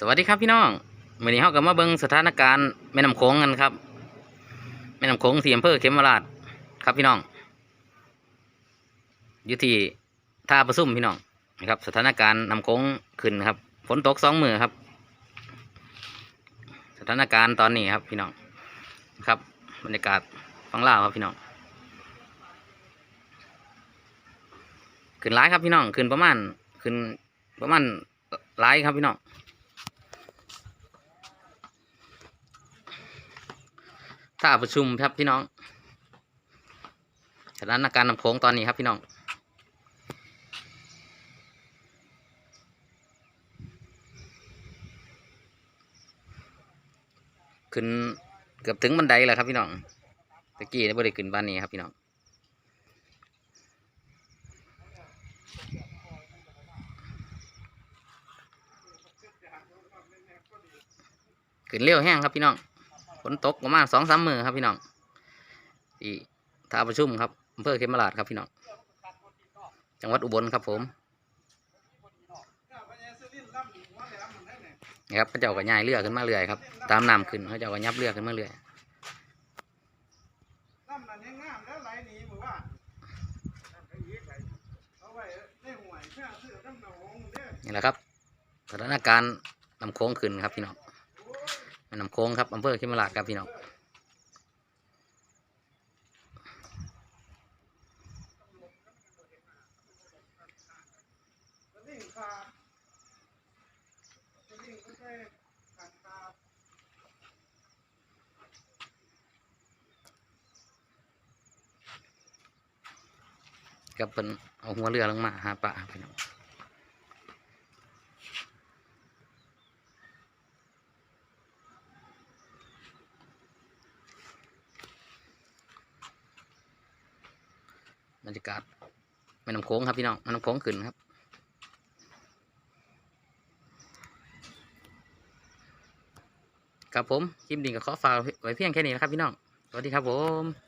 สวัสดีครับพี่น้องวันนี้เราก็มาเบิงสถานการณ์แม่น้ำโขงกันครับ แม่น้ำโขงที่อำเภอเขมราชครับพี่น้อง อยู่ที่ท่าประซุ่มพี่น้องนะครับ สถานการณ์น้ำโขงขึ้นครับ ฝนตกสองมือครับ สถานการณ์ตอนนี้ครับพี่น้องครับบรรยากาศฟังเล่าครับพี่น้อง ขึ้นร้ายครับพี่น้อง ขึ้นประมาณขึ้นประมาณร้ายครับพี่น้อง ท่าประชุมครับพี่น้องสถานการณ์น้ำโขงตอนนี้ครับพี่น้องขึ้นเกือบถึงบันไดแล้วครับพี่น้องตะกี้ได้บ่ได้ขึ้นบ้านนี้ครับพี่น้องขึ้นเร็วแห้งครับพี่น้อง นตกประมาณสองสามมือครับพี่น้องที่ท่าประชุมครับอำเภอเขมราชครับพี่น้องจังหวัดอุบลครับผมนี่ครับพระเจ้าก็ย่ายเรือขึ้นมาเรื่อยครับ ตามน้ำขึ้นพระเจ้าก็ยับเรือขึ้นมาเรื่อยนี่แหละครับสถานการณ์น้ำโค้งขึ้นครับพี่น้อง น้ำโค้งครับอำเภอเขมราชครับพี่น้องกับเป็นเอาหัวเรือลงมาหาปลาครับพี่น้อง บรรยากาศแม่น้ำโค้งครับพี่น้องแม่น้ำโค้งขึ้นครับครับผมคลิปนี้ก็ขอฝากไว้เพียงแค่นี้นะครับพี่น้อง สวัสดีครับผม